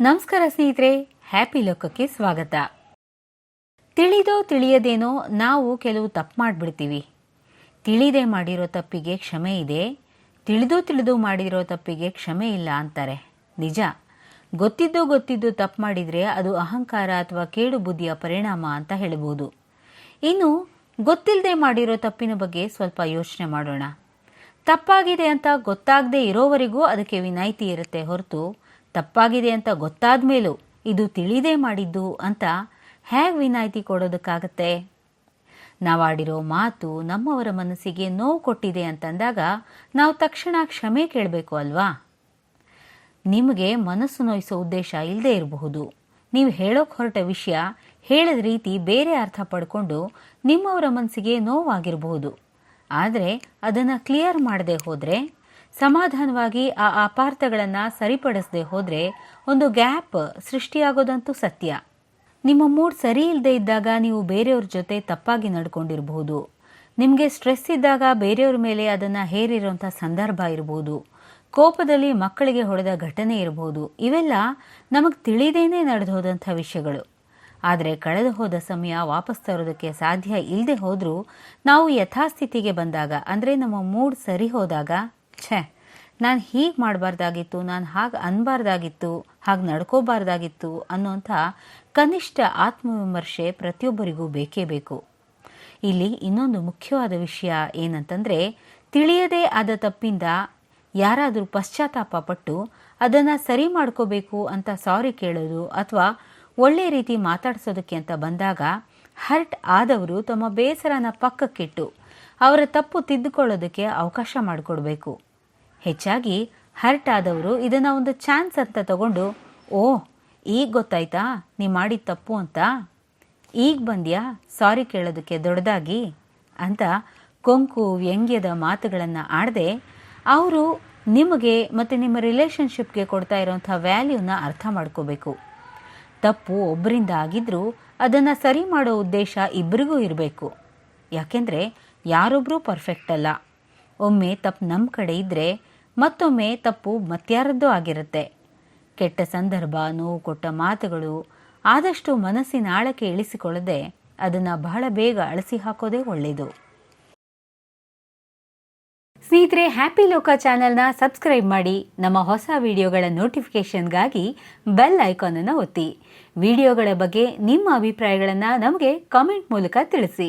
ನಮಸ್ಕಾರ ಸ್ನೇಹಿತರೆ ಹ್ಯಾಪಿ ಲೋಕಕ್ಕೆ ಸ್ವಾಗತ. ತಿಳಿದೋ ತಿಳಿಯದೇನೋ ನಾವು ಕೆಲವು ತಪ್ಪು ಮಾಡಿಬಿಡ್ತೀವಿ. ತಿಳಿದೇ ಮಾಡಿರೋ ತಪ್ಪಿಗೆ ಕ್ಷಮೆ ಇದೆ, ತಿಳಿದು ತಿಳಿದು ಮಾಡಿರೋ ತಪ್ಪಿಗೆ ಕ್ಷಮೆ ಇಲ್ಲ ಅಂತಾರೆ. ನಿಜ. ಗೊತ್ತಿದ್ದು ಗೊತ್ತಿದ್ದು ತಪ್ಪು ಮಾಡಿದರೆ ಅದು ಅಹಂಕಾರ ಅಥವಾ ಕೇಡು ಬುದ್ಧಿಯ ಪರಿಣಾಮ ಅಂತ ಹೇಳಬಹುದು ಇನ್ನು ಗೊತ್ತಿಲ್ಲದೆ ಮಾಡಿರೋ ತಪ್ಪಿನ ಬಗ್ಗೆ ಸ್ವಲ್ಪ ಯೋಚನೆ ಮಾಡೋಣ. ತಪ್ಪಾಗಿದೆ ಅಂತ ಗೊತ್ತಾಗದೇ ಇರೋವರೆಗೂ ಅದಕ್ಕೆ ವಿನಾಯಿತಿ ಇರುತ್ತೆ ಹೊರತು ತಪ್ಪಾಗಿದೆ ಅಂತ ಗೊತ್ತಾದ ಮೇಲೂ ಇದು ತಿಳಿದೇ ಮಾಡಿದ್ದು ಅಂತ ಹೇಗೆ ವಿನಾಯಿತಿ ಕೊಡೋದಕ್ಕಾಗತ್ತೆ? ನಾವಾಡಿರೋ ಮಾತು ನಮ್ಮವರ ಮನಸ್ಸಿಗೆ ನೋವು ಕೊಟ್ಟಿದೆ ಅಂತಂದಾಗ ನಾವು ತಕ್ಷಣ ಕ್ಷಮೆ ಕೇಳಬೇಕು ಅಲ್ವಾ? ನಿಮಗೆ ಮನಸ್ಸು ನೋಯಿಸೋ ಉದ್ದೇಶ ಇಲ್ಲದೆ ಇರಬಹುದು. ನೀವು ಹೇಳೋಕೆ ಹೊರಟ ವಿಷಯ ಹೇಳಿದ ರೀತಿ ಬೇರೆ ಅರ್ಥ ಪಡ್ಕೊಂಡು ನಿಮ್ಮವರ ಮನಸ್ಸಿಗೆ ನೋವಾಗಿರಬಹುದು. ಆದರೆ ಅದನ್ನು ಕ್ಲಿಯರ್ ಮಾಡದೆ ಹೋದರೆ ಸಮಾಧಾನವಾಗಿ ಆ ಅಪಾರ್ಥಗಳನ್ನು ಸರಿಪಡಿಸದೆ ಹೋದರೆ ಒಂದು ಗ್ಯಾಪ್ ಸೃಷ್ಟಿಯಾಗೋದಂತೂ ಸತ್ಯ. ನಿಮ್ಮ ಮೂಡ್ ಸರಿ ಇಲ್ಲದೆ ಇದ್ದಾಗ ನೀವು ಬೇರೆಯವ್ರ ಜೊತೆ ತಪ್ಪಾಗಿ ನಡ್ಕೊಂಡಿರಬಹುದು. ನಿಮಗೆ ಸ್ಟ್ರೆಸ್ ಇದ್ದಾಗ ಬೇರೆಯವ್ರ ಮೇಲೆ ಅದನ್ನು ಹೇರಿರೋಂಥ ಸಂದರ್ಭ ಇರಬಹುದು ಕೋಪದಲ್ಲಿ ಮಕ್ಕಳಿಗೆ ಹೊಡೆದ ಘಟನೆ ಇರಬಹುದು ಇವೆಲ್ಲ ನಮಗೆ ತಿಳಿದೇನೆ ನಡೆದು ಹೋದಂಥ ವಿಷಯಗಳು. ಆದರೆ ಕಳೆದು ಹೋದ ಸಮಯ ವಾಪಸ್ ತರೋದಕ್ಕೆ ಸಾಧ್ಯ ಇಲ್ಲದೆ ಹೋದರೂ ನಾವು ಯಥಾಸ್ಥಿತಿಗೆ ಬಂದಾಗ, ಅಂದರೆ ನಮ್ಮ ಮೂಡ್ ಸರಿ ಹೋದಾಗ ಛೇ, ನಾನು ಹೀಗೆ ಮಾಡಬಾರ್ದಾಗಿತ್ತು, ನಾನು ಹಾಗೆ ಅನ್ಬಾರ್ದಾಗಿತ್ತು, ಹಾಗೆ ನಡ್ಕೋಬಾರ್ದಾಗಿತ್ತು ಅನ್ನೋಂಥ ಕನಿಷ್ಠ ಆತ್ಮವಿಮರ್ಶೆ ಪ್ರತಿಯೊಬ್ಬರಿಗೂ ಬೇಕೇ ಬೇಕು. ಇಲ್ಲಿ ಇನ್ನೊಂದು ಮುಖ್ಯವಾದ ವಿಷಯ ಏನಂತಂದರೆ, ತಿಳಿಯದೇ ಆದ ತಪ್ಪಿಂದ ಯಾರಾದರೂ ಪಶ್ಚಾತ್ತಾಪ ಪಟ್ಟು ಅದನ್ನು ಸರಿ ಮಾಡ್ಕೋಬೇಕು ಅಂತ ಸಾರಿ ಕೇಳೋದು ಅಥವಾ ಒಳ್ಳೆಯ ರೀತಿ ಮಾತಾಡಿಸೋದಕ್ಕೆ ಅಂತ ಬಂದಾಗ, ಹರ್ಟ್ ಆದವರು ತಮ್ಮ ಬೇಸರನ ಪಕ್ಕಕ್ಕಿಟ್ಟು ಅವರ ತಪ್ಪು ತಿದ್ದುಕೊಳ್ಳೋದಕ್ಕೆ ಅವಕಾಶ ಮಾಡಿಕೊಡ್ಬೇಕು. ಹೆಚ್ಚಾಗಿ ಹರ್ಟ್ ಆದವರು ಇದನ್ನು ಒಂದು ಚಾನ್ಸ್ ಅಂತ ತಗೊಂಡು, ಓ, ಈಗ ಗೊತ್ತಾಯ್ತಾ? ನೀ ಮಾಡಿದ ತಪ್ಪು ಅಂತ? ಈಗ ಬಂದ್ಯಾ? ಸಾರಿ ಕೇಳೋದಕ್ಕೆ ದೊಡ್ಡದಾಗಿ? ಅಂತ ಕೊಂಕು ವ್ಯಂಗ್ಯದ ಮಾತುಗಳನ್ನು ಆಡದೆ, ಅವರು ನಿಮಗೆ ಮತ್ತು ನಿಮ್ಮ ರಿಲೇಷನ್ಶಿಪ್ಗೆ ಕೊಡ್ತಾ ಇರೋಂಥ ವ್ಯಾಲ್ಯೂನ ಅರ್ಥ ಮಾಡ್ಕೋಬೇಕು. ತಪ್ಪು ಒಬ್ಬರಿಂದ ಆಗಿದ್ರೂ ಅದನ್ನು ಸರಿ ಮಾಡೋ ಉದ್ದೇಶ ಇಬ್ಬರಿಗೂ ಇರಬೇಕು. ಯಾಕೆಂದರೆ ಯಾರೊಬ್ಬರೂ ಪರ್ಫೆಕ್ಟ್ ಅಲ್ಲ. ಒಮ್ಮೆ ತಪ್ಪು ನಮ್ಮ ಕಡೆ ಇದ್ದರೆ ಮತ್ತೊಮ್ಮೆ ತಪ್ಪು ಮತ್ಯಾರದ್ದೂ ಆಗಿರುತ್ತೆ. ಕೆಟ್ಟ ಸಂದರ್ಭ, ನೋವು ಕೊಟ್ಟ ಮಾತುಗಳು ಆದಷ್ಟು ಮನಸ್ಸಿನ ಆಳಕ್ಕೆ ಇಳಿಸಿಕೊಳ್ಳದೆ ಅದನ್ನು ಬಹಳ ಬೇಗ ಅಳಿಸಿ ಹಾಕೋದೇ ಒಳ್ಳೆಯದು ಸ್ನೇಹಿತರೆ ಹ್ಯಾಪಿ ಲೋಕ ಚಾನೆಲ್ನ ಸಬ್ಸ್ಕ್ರೈಬ್ ಮಾಡಿ, ನಮ್ಮ ಹೊಸ ವಿಡಿಯೋಗಳ ನೋಟಿಫಿಕೇಷನ್ಗಾಗಿ ಬೆಲ್ ಐಕಾನನ್ನು ಒತ್ತಿ. ವಿಡಿಯೋಗಳ ಬಗ್ಗೆ ನಿಮ್ಮ ಅಭಿಪ್ರಾಯಗಳನ್ನು ನಮಗೆ ಕಾಮೆಂಟ್ ಮೂಲಕ ತಿಳಿಸಿ.